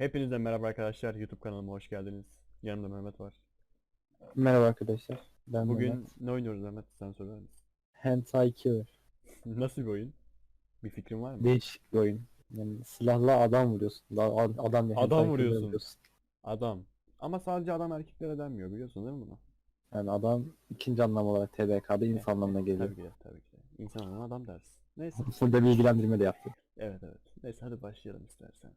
Hepinize merhaba arkadaşlar. YouTube kanalıma hoş geldiniz. Yanımda Mehmet var. Merhaba arkadaşlar. Ben Bugün Mehmet. ne oynuyoruz Mehmet? Sen söyler misin? Hentai Killer. Nasıl bir oyun? Bir fikrin var mı? Değişik bir oyun. Yani silahla adam vuruyorsun. Da, ad- adam ya, Adam killer vuruyorsun. Adam. Ama sadece adam erkeklere denmiyor biliyorsun değil mi bunu? Yani adam ikinci anlam olarak TDK'da insan anlamına geliyor. Tabii ki de, tabii ki de. İnsan olana adam dersin. Neyse. Burada bilgilendirme de yaptım. Evet evet. Neyse hadi başlayalım istersen.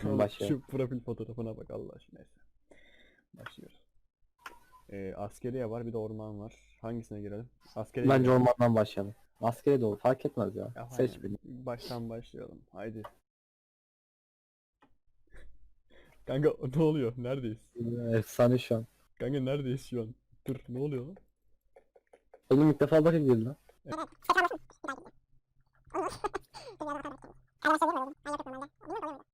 Hı, Oğlum, başlayalım. Şu profil fotoğrafına bak Allah aşkına. Neyse. Başlıyoruz. Ee, askeriye var bir de orman var. Hangisine girelim? Askeriye Bence girelim. ormandan başlayalım. Askere de olur fark etmez ya. Ya Seç birini. Baştan başlayalım. Haydi. Kanka ne oluyor? Neredeyiz? Efsane şu an. Kanka neredeyiz şu an? Dur ne oluyor lan? Oğlum ilk defa bakın girdi lan.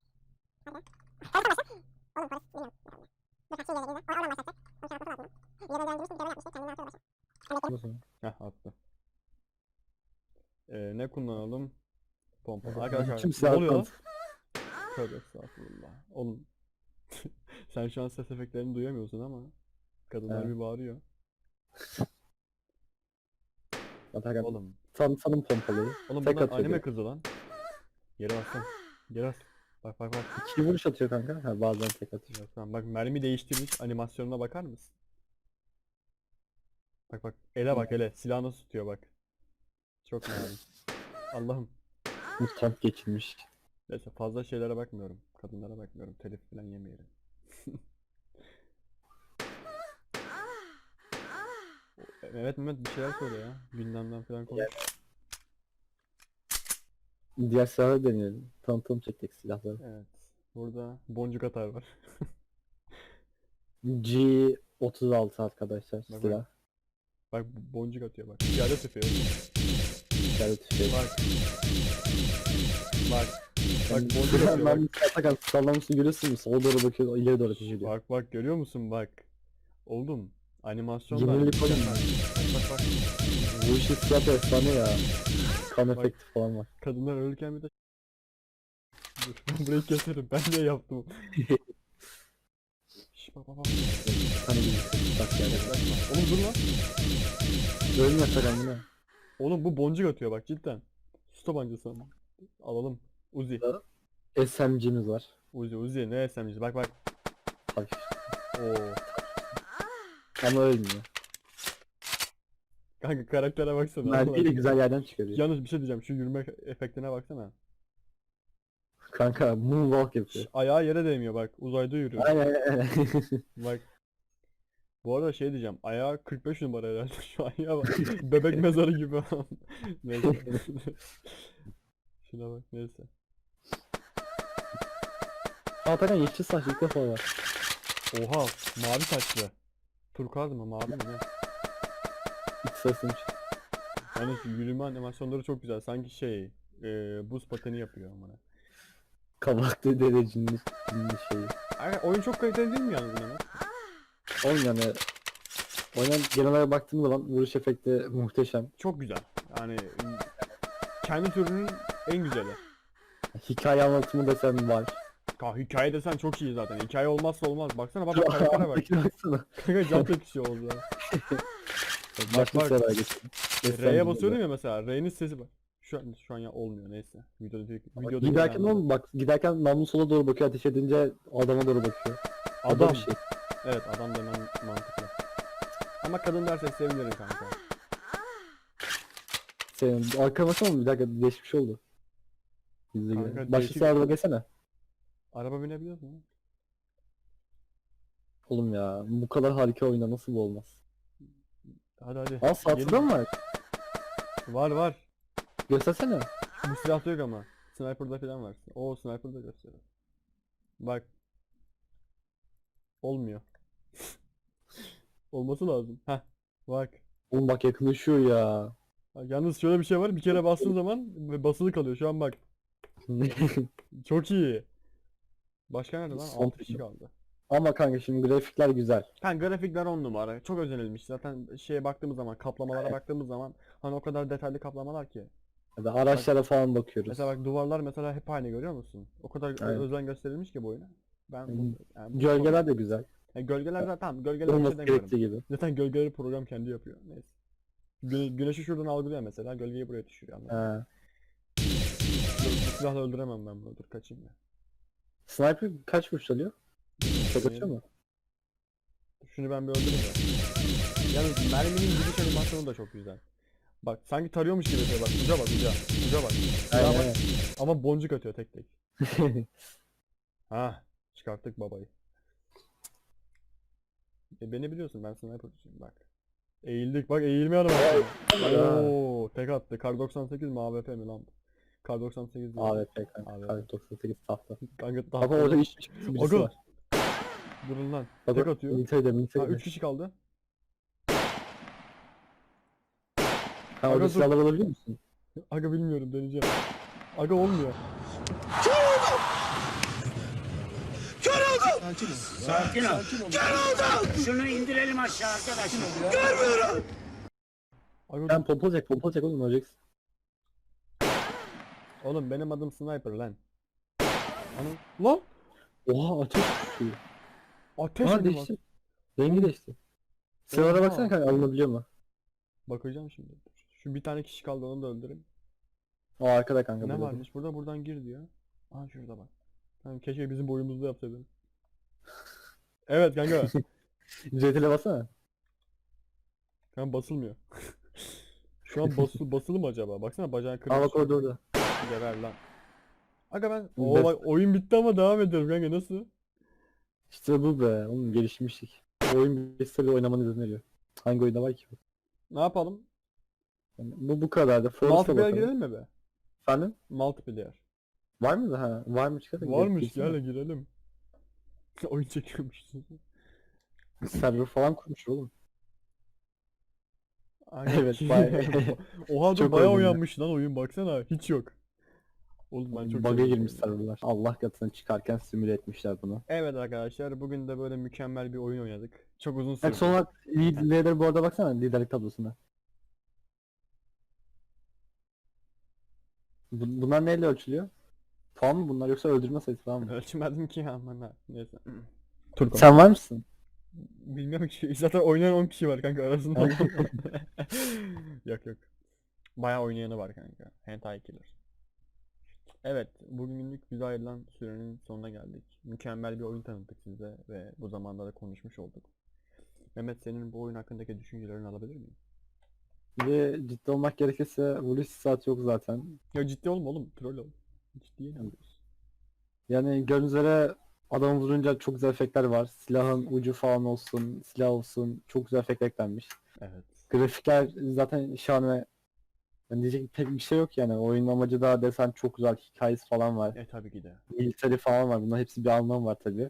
Heh attı. Ee, ne kullanalım? Pompa. Arkadaşlar Kim ne oluyor kullan- Tövbe estağfurullah. Oğlum sen şu an ses efektlerini duyamıyorsun ama kadınlar Evet. bir bağırıyor. Atakan Oğlum. tan tanım pompalı. Oğlum Tek bunlar atıyor anime direkt. kızı lan. Geri bassana. Geri bas. Bak bak bak. İki vuruş atıyor kanka. Ha, bazen tek atıyor. Tamam bak mermi değiştirmiş animasyonuna bakar mısın? Bak bak ele bak ele silah nasıl tutuyor bak. Çok narin. Allah'ım. Mutant geçirmiş. Neyse fazla şeylere bakmıyorum. Kadınlara bakmıyorum. Telif falan yemeyelim. Evet Mehmet bir şeyler söyle ya. Gündemden falan konuş. Diğer silahları deneyelim. Tanıtım çektik silahları. Evet. Burada boncuk atar var. G36 arkadaşlar Bak, silah. Bak bu boncuk atıyor bak. Piyade sıkıyor. İşaret tüfeği. Bak. Bak. Bak boncuk atıyor bak. Ben Atakan sallamışsın görüyorsun mu? Sola doğru bakıyor, ileri doğru ateş ediyor. Bak bak görüyor musun bak. Oldum. Animasyon Yenilik oğlum. Bak bak bak. Bu işin silah da efsane ya. Kan Bak. efekti falan var. Kadınlar ölürken bir de Dur ben burayı keserim. Ben de yaptım. Şş bak bak bak. Bak yani. Oğlum dur lan. Ölmüyor Atakan bu ne? Oğlum bu boncuk atıyor bak cidden. Su tabancası ama. Alalım. Uzi. SMG'miz var. Uzi Uzi ne SMG'si bak bak. Hafif. Oo. Ama ölmüyor. Kanka karaktere baksana. Allah de aşkına. güzel yerden çıkarıyor. Yalnız bir şey diyeceğim. Şu yürüme efektine baksana. Kanka moonwalk yapıyor. Ayağı yere değmiyor bak. Uzayda yürüyor. Aynen aynen. Bak. Bu arada şey diyeceğim. Ayağı 45 numara herhalde. Şu ayağa bak. Bebek mezarı gibi. neyse. Şuna bak neyse. Atakan yeşil saçlı ilk defa var. Oha mavi saçlı. Turkuaz mı mavi mi ne? İç sesini Yani şu yürüme animasyonları çok güzel. Sanki şey e, buz pateni yapıyor ama. Kabaklı derecinin şeyi. Ay, oyun çok kaliteli değil mi yalnız Mehmet? Oğlum yani oyuna genel olarak baktığım zaman vuruş efekti muhteşem. Çok güzel. Yani kendi türünün en güzeli. Hikaye anlatımı desen var. Ka hikaye desen çok iyi zaten. Hikaye olmazsa olmaz. Baksana bak bak karaktere bak. Baksana. Kanka can çekişiyor oldu. Başka bak. geçtim. R'ye basıyordum ya mesela. R'nin sesi bak. Şu an şu an ya olmuyor neyse. Videoda. Videoda Giderken oğlum bak giderken namlu sola doğru bakıyor ateş edince adama doğru bakıyor. Adam. bir şey. Evet adam demen mantıklı. Ama kadın derse sevinirim kanka. Senin arkana baksana bir dakika değişmiş oldu. Kanka. Başka değişik- silahlara geçsene. Araba binebiliyor musun? Oğlum ya bu kadar harika oyunda nasıl bu olmaz? Hadi hadi. Aa satıda mı var? Var var. Göstersene. Bu silahta yok ama. Sniper'da falan var. O sniper'da gösteriyor. Bak. Olmuyor. Olması lazım. Heh. Bak. Oğlum bak yakınlaşıyor ya. Yalnız şöyle bir şey var. Bir kere bastığın zaman basılı kalıyor. Şu an bak. Çok iyi. Başka nerede lan? Son 6 kişi video. kaldı. Ama kanka şimdi grafikler güzel. Ha grafikler 10 numara. Çok özenilmiş. Zaten şeye baktığımız zaman, kaplamalara Evet. baktığımız zaman hani o kadar detaylı kaplamalar ki. Ya da araçlara falan bakıyoruz. Mesela bak duvarlar mesela hep aynı görüyor musun? O kadar ö- Aynen. özen gösterilmiş ki bu oyuna. Ben bu, yani bu- Gölgeler de güzel. Yani gölgeler zaten tamam gölgeler bir şey Olması demiyorum. gerektiği gibi. Zaten gölgeleri program kendi yapıyor. Neyse. Güne- güneşi şuradan algılıyor mesela. Gölgeyi buraya düşürüyor. Dur, Silahla öldüremem ben bunu. Dur kaçayım ya. Sniper kaç vuruş alıyor? Çok atıyor mu? Şunu ben bir öldüreyim ya. Yalnız merminin gidiş animasyonu da çok güzel. Bak sanki tarıyormuş gibi yapıyor bak. Uca bak uca. Uca bak. Uca bak. Aynen. Ama boncuk atıyor tek tek. aynen. Ha, çıkarttık babayı. E beni biliyorsun ben sniper'cıyım bak. Eğildik bak eğilme animasyonu. Oo, tek attı. Kar 98 mi AWP mi lan? Bu? Kar 98 değil. AWP kanka. AWP. Kar 98 tahta. Kanka daha Ama orada iş birisi Aga. var. Durun lan. Bak, Tek atıyor. Militeride Ha militeride. 3 kişi kaldı. Ha Aga orada dur. silahlar alabiliyor musun? Aga bilmiyorum deneyeceğim. Aga olmuyor. Sakin ol. Şunu indirelim aşağı arkadaşlar. Aga Sen pompalacak pompalacak oğlum öleceksin. Oğlum benim adım sniper lan. Anam lan Oha ateş düşüyor. ateş Aa bak. değişti. Rengi değişti. Silahlara Oha. baksana kanka alınabiliyor mu? Bakacağım şimdi. Şu bir tane kişi kaldı onu da öldüreyim. Aa arkada kanka. Ne burada. varmış burada buradan gir diyor. Aa şurada bak. Kanka keşke bizim boyumuzda yapsaydın. Evet kanka. CTRL'e bassana. Kanka basılmıyor. Şu an basılı, basılı mı acaba? Baksana bacağı Aa kırmış. bak orada orada. Geber lan. Aga ben... Oo bak oyun bitti ama devam ediyorum kanka nasıl? İşte bu be. Oğlum gelişmiştik. Bu oyun bir sürü oynamanı izin veriyor. Hangi oyunda var ki? bu? Ne yapalım? Yani bu bu kadar da. Multiplayer girelim mi be? Efendim? Multiplayer. Var mı daha? Var mı çıkar? Varmış gel girelim. oyun çekiyormuş. Server falan kurmuş oğlum. Aga, Evet, bayağı- Oha Çok bayağı uyanmış lan oyun baksana hiç yok. Oğlum ben çok Bug'a girmiş serverlar. Allah katına çıkarken simüle etmişler bunu. Evet arkadaşlar bugün de böyle mükemmel bir oyun oynadık. Çok uzun Bak sürdü. son olarak leader bu arada baksana liderlik tablosuna. Bu- bunlar neyle ölçülüyor? Puan mı bunlar yoksa öldürme sayısı falan mı? Ölçmedim ki aman ha. Neyse. Turko. Sen var mısın? Bilmiyorum ki. Zaten oynayan 10 kişi var kanka arasında. yok yok. Bayağı oynayanı var kanka. Hentai Killer. Evet, bugünlük bize ayrılan sürenin sonuna geldik. Mükemmel bir oyun tanıttık size ve bu zamanda da konuşmuş olduk. Mehmet senin bu oyun hakkındaki düşüncelerini alabilir miyim? Ve ciddi olmak gerekirse vuruş saat yok zaten. Ya ciddi olma oğlum, troll ol. Ciddi inanmıyoruz. Yani gördüğünüz üzere adamı vurunca çok güzel efektler var. Silahın ucu falan olsun, silah olsun çok güzel efekt eklenmiş. Evet. Grafikler zaten şahane. Yani diyecek pek bir şey yok yani. Oyunun amacı da desen çok güzel hikayesi falan var. E tabii ki de. militeri falan var. Bunların hepsi bir anlam var tabi.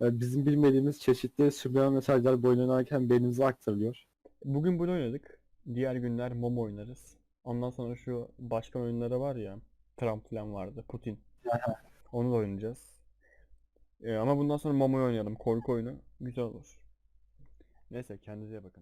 Bizim bilmediğimiz çeşitli subliminal mesajlar bu oyunu oynarken beynimize aktarılıyor. Bugün bunu oynadık. Diğer günler MOM oynarız. Ondan sonra şu başkan oyunları var ya. Trump falan vardı. Putin. Onu da oynayacağız. Ee, ama bundan sonra MOMO'yu oynayalım. Korku oyunu. Güzel olur. Neyse kendinize iyi bakın.